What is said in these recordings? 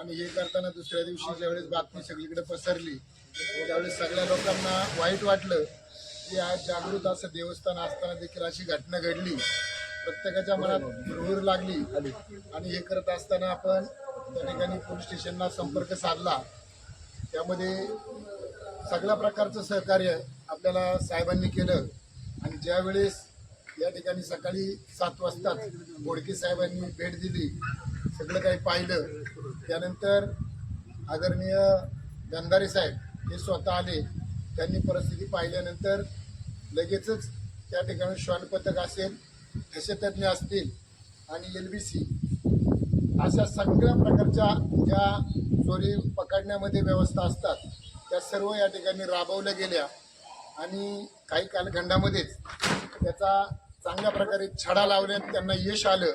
करताना दुसऱ्या दिवशी ज्यावेळेस बातमी सगळीकडे पसरली त्यावेळेस सगळ्या लोकांना वाईट वाटलं की आज जागृत असं देवस्थान असताना देखील अशी घटना घडली. प्रत्येकाच्या मनात हुरहुर लागली आणि हे करत असताना आपण त्या ठिकाणी पोलीस स्टेशनला संपर्क साधला. त्यामध्ये सगळ्या प्रकारचं सहकार्य आपल्याला साहेबांनी केलं आणि ज्यावेळेस या ठिकाणी सकाळी सात वाजताच बोडके साहेबांनी भेट दिली सगळं काही पाहिलं त्यानंतर आदरणीय गंधारे साहेब हे स्वतः आले. त्यांनी परिस्थिती पाहिल्यानंतर लगेचच त्या ठिकाणी श्वान पथक असेल ठसेतज्ञ असतील आणि एल बी सी अशा सगळ्या प्रकारच्या ज्या चोरी पकडण्यामध्ये व्यवस्था असतात त्या सर्व या ठिकाणी राबवल्या गेल्या आणि काही कालखंडामध्येच त्याचा चांगल्या प्रकारे छडा लावण्यात त्यांना यश आलं.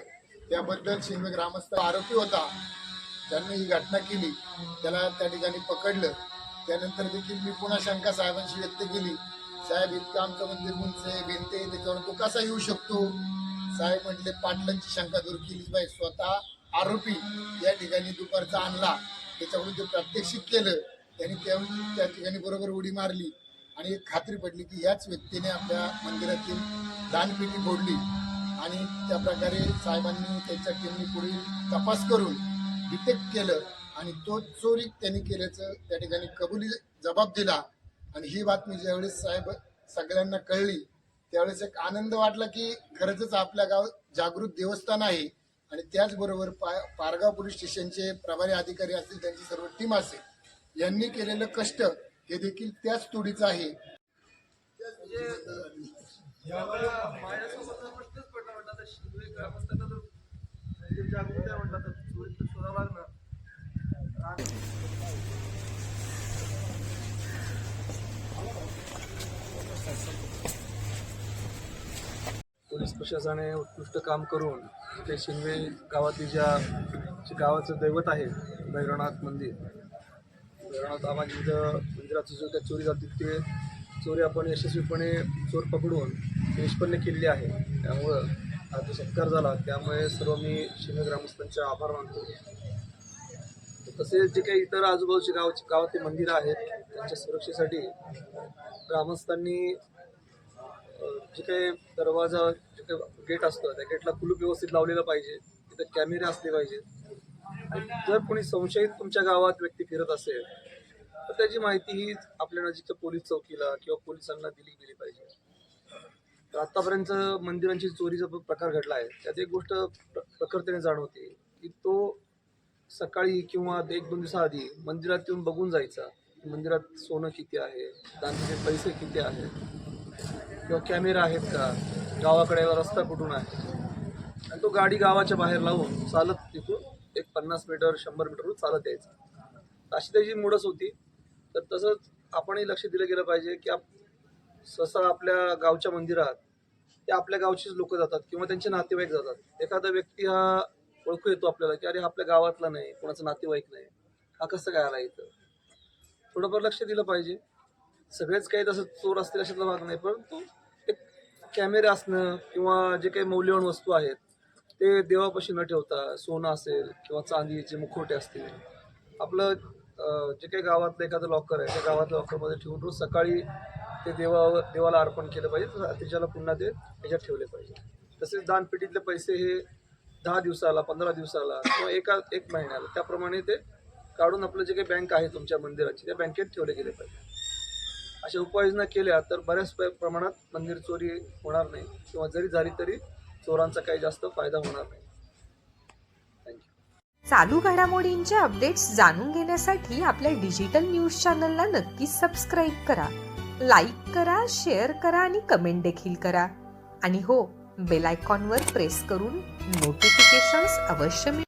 त्याबद्दल शिंदे ग्रामस्थ आरोपी होता. त्यांनी ही घटना केली. त्याला त्या ठिकाणी पकडलं. त्यानंतर देखील मी पुन्हा शंका साहेबांशी व्यक्त केली. साहेब इतकं आमचं मंदिर उंच आहे भिंत आहे त्याच्यावर तो कसा येऊ शकतो? साहेब म्हटले पाटलांची शंका दूर केली पाहिजे स्वतः आरोपी या ठिकाणी दुपारचा आणला. त्याच्याकडून ते प्रात्यक्षिक केलं. त्यांनी त्या त्या ठिकाणी बरोबर उडी मारली. आणि एक खात्री पडली की याच व्यक्तीने आपल्या मंदिरातील दानपेटी फोडली. आणि त्या प्रकारे साहेबांनी त्यांच्या टीमनी पुढील तपास करून डिटेक्ट केलं आणि तो चोरी त्यांनी केल्याचं त्या ठिकाणी कबुली जबाब दिला. आणि ही बातमी ज्यावेळेस साहेब सगळ्यांना कळली त्यावेळेस एक आनंद वाटला की खरंच आपल्या गाव जागृत देवस्थान आहे. आणि त्याचबरोबर पा पारगाव पोलीस स्टेशनचे प्रभारी अधिकारी असतील त्यांची सर्व टीम असेल यांनी केलेलं कष्ट हे देखील त्याच तोडीचं आहे. ग्रामस्थांना तर म्हणजे जागृत आहे म्हटलं तर चोरी तर शोधावं लागणार आणि पोलीस प्रशासनाने उत्कृष्ट काम करून ते शिंगवे गावातील ज्या गावाचं दैवत आहे भैरवनाथ मंदिर भैरवनाथ आबाजी जिथं मंदिराचं जो त्या चोरी जाते ते चोरी आपण यशस्वीपणे चोर पकडून निष्पन्न केलेली आहे. त्यामुळं हा जो सत्कार झाला त्यामुळे सर्व मी शिंदे ग्रामस्थांचे आभार मानतो. तसेच जे काही इतर आजूबाजूचे गावचे गावातील मंदिरं आहेत त्यांच्या सुरक्षेसाठी ग्रामस्थांनी जे काही दरवाजा जे काही गेट असतं त्या गेटला कुलूप व्यवस्थित लावलेलं पाहिजे. तिथे कॅमेरे असले पाहिजेत. जर कोणी संशयित तुमच्या गावात व्यक्ती फिरत असेल तर त्याची माहिती ही आपल्या नजीकच्या पोलीस चौकीला किंवा पोलिसांना दिली गेली पाहिजे. तर आतापर्यंत मंदिरांची चोरीचा प्रकार घडला आहे. त्यात एक गोष्ट प्र- प्रखरतेने जाणवते की तो सकाळी किंवा एक दोन दिवसाआधी मंदिरात येऊन बघून जायचा मंदिरात सोनं किती आहे दानचे पैसे किती आहेत किंवा कॅमेरा आहेत का गावाकडे रस्ता कुठून आहे. आणि तो गाडी गावाच्या बाहेर लावून चालत तिथून एक पन्नास मीटर शंभर मीटरवर चालत यायचा. अशी त्याची मुडस होती. तर तसंच आपणही लक्ष दिलं गेलं पाहिजे की आप सहसा आपल्या गावच्या मंदिरात ते आपल्या गावचीच लोक जातात किंवा त्यांचे नातेवाईक जातात. एखादा व्यक्ती हा ओळखू येतो आपल्याला की अरे हा आपल्या गावातला नाही कोणाचं नातेवाईक नाही. हा कसं काय आला इथं? थोडंफार लक्ष दिलं पाहिजे. सगळेच काही तसं चोर असतील अशातला भाग नाही परंतु एक कॅमेरे असणं किंवा जे काही मौल्यवान वस्तू आहेत ते देवापाशी न ठेवता सोनं असेल किंवा चांदीचे मुखवटे असतील आपलं जे काही गावातलं एखादं लॉकर आहे त्या गावातल्या लॉकरमध्ये ठेवून रोज सकाळी ते देवा देवाला अर्पण केलं पाहिजे त्याच्याला पुन्हा ते ह्याच्यात ठेवले पाहिजे. तसेच दानपेटीतले पैसे हे दहा दिवसाला पंधरा दिवसाला किंवा एका एक महिन्याला. त्याप्रमाणे ते काढून आपलं जे काही बँक आहे तुमच्या मंदिराची त्या बँकेत ठेवले गेले पाहिजे. अशा उपाययोजना केल्या तर बऱ्याच प्रमाणात मंदिर चोरी होणार नाही किंवा जरी झाली तरी चोरांचा काही जास्त फायदा होणार नाही. थँक्यू चालू घडामोडींचे अपडेट्स जाणून घेण्यासाठी आपल्या डिजिटल न्यूज चॅनलला नक्कीच सबस्क्राईब करा. लाईक करा शेअर करा आणि कमेंट देखील करा. आणि हो बेल आयकॉनवर प्रेस करून नोटिफिकेशन्स अवश्य मिळवा.